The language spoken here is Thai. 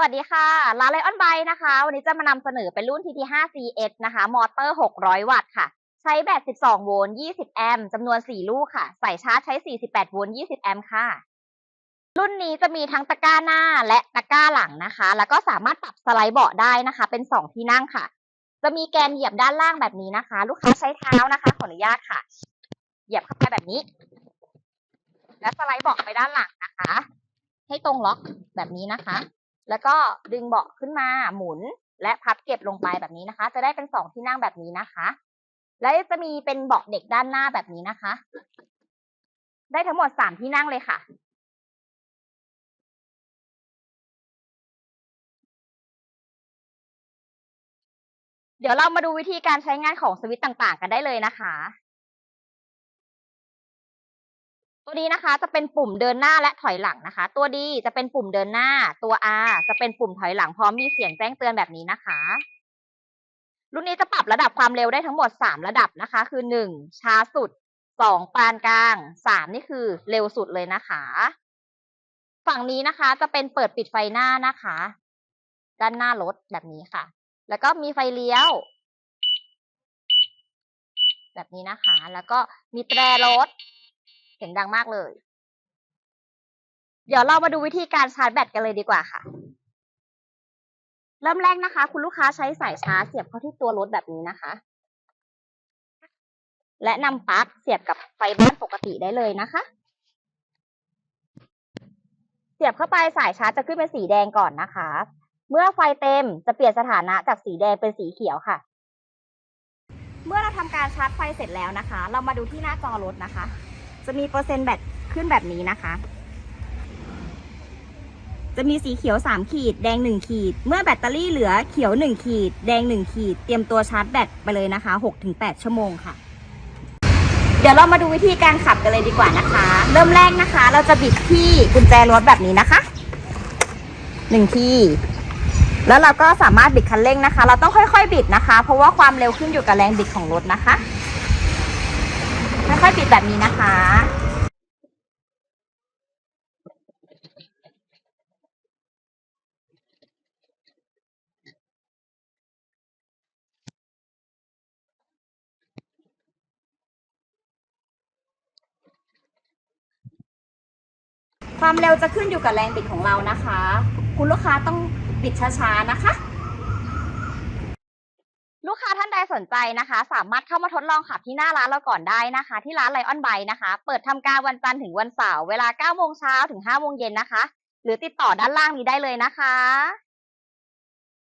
วัสดีค่ะร้านไลออนไบนะคะ วันนี้จะมานำเสนอเป็นรุ่น TT5 CS นะคะ มอเตอร์ 600 วัตต์ค่ะ ใช้แบต 12 โวลต์ 20 แอมป์จำนวน 4 ลูกค่ะ ใส่ชาร์จใช้ 48 โวลต์ 20 แอมป์ค่ะ รุ่นนี้จะมีทั้งตะกร้าหน้าและตะกร้าหลังนะคะ แล้วก็สามารถปรับสไลด์เบาะได้นะคะ เป็น 2 ที่นั่งค่ะ จะมีแกนเหยียบด้านล่างแบบนี้นะคะ ลูกค้าใช้เท้านะคะ ขออนุญาตค่ะ เหยียบเข้าไปแบบนี้ และสไลด์เบาะไปด้านหลังนะคะ ให้ตรงล็อกแบบนี้นะคะ แล้วก็ดึงเบาะขึ้นมาหมุนและพับเก็บลงไปแบบนี้นะคะ จะได้เป็นสองที่นั่งแบบนี้นะคะ และจะมีเป็นเบาะเด็กด้านหน้าแบบนี้นะคะ ได้ทั้งหมดสามที่นั่งเลยค่ะเดี๋ยวเรามาดูวิธีการใช้งานของสวิตช์ต่าง ๆ กันได้เลยนะคะ ตัวนี้นะคะจะเป็นปุ่มเดินหน้าและถอยหลังนะคะ ตัวดีจะเป็นปุ่มเดินหน้า ตัว R จะเป็นปุ่มถอยหลังพร้อมมีเสียงแจ้งเตือนแบบนี้นะคะ รุ่นนี้จะปรับระดับความเร็วได้ทั้งหมด 3 ระดับนะคะ คือ 1 ช้าสุด 2 ปานกลาง 3 นี่คือเร็วสุดเลยนะคะ ฝั่งนี้นะคะจะเป็นเปิดปิดไฟหน้านะคะ ด้านหน้ารถแบบนี้ค่ะ แล้วก็มีไฟเลี้ยว แบบนี้นะคะ แล้วก็มีแตรรถ เสียงดังมากเลย เดี๋ยวเรามาดูวิธีการชาร์จแบตกันเลยดีกว่าค่ะ เริ่มแรกนะคะ คุณลูกค้าใช้สายชาร์จเสียบเข้าที่ตัวรถแบบนี้นะคะ และนำปลั๊กเสียบกับไฟบ้านปกติได้เลยนะคะ เสียบเข้าไปสายชาร์จจะขึ้นเป็นสีแดงก่อนนะคะ เมื่อไฟเต็มจะเปลี่ยนสถานะจากสีแดงเป็นสีเขียวค่ะเมื่อเราทำการชาร์จไฟเสร็จแล้วนะคะ เรามาดูที่หน้าจอรถนะคะ จะมีเปอร์เซ็นต์แบตขึ้นแบบนี้นะคะ จะมีสีเขียว 3 ขีด แดง 1 ขีด เมื่อแบตเตอรี่เหลือเขียว 1 ขีด แดง 1 ขีด เตรียมตัวชาร์จแบตไปเลยนะคะ 6-8 ชั่วโมงค่ะ เดี๋ยวเรามาดูวิธีการขับกันเลยดีกว่านะคะ เริ่มแรกนะคะ เราจะบิดที่กุญแจรถแบบนี้นะคะหนึ่งที่ แล้วเราก็สามารถบิดคันเร่งนะคะ เราต้องค่อยๆ บิดนะคะ เพราะว่าความเร็วขึ้นอยู่กับแรงบิดของรถนะคะ อยๆบิดแบบนี้นะคะ ความเร็วจะขึ้นอยู่กับแรงบิดของเรานะคะ คุณลูกค้าต้องบิดช้าๆนะคะ ลูกค้าท่านใด สนใจนะคะ สามารถเข้ามาทดลองขับที่หน้าร้านเราก่อนได้นะคะ ที่ร้านไลออนไบนะคะ เปิดทำการวันจันทร์ถึงวันเสาร์เวลา9โมงเช้าถึง5โมงเย็นนะคะ หรือติดต่อด้านล่างนี้ได้เลยนะคะ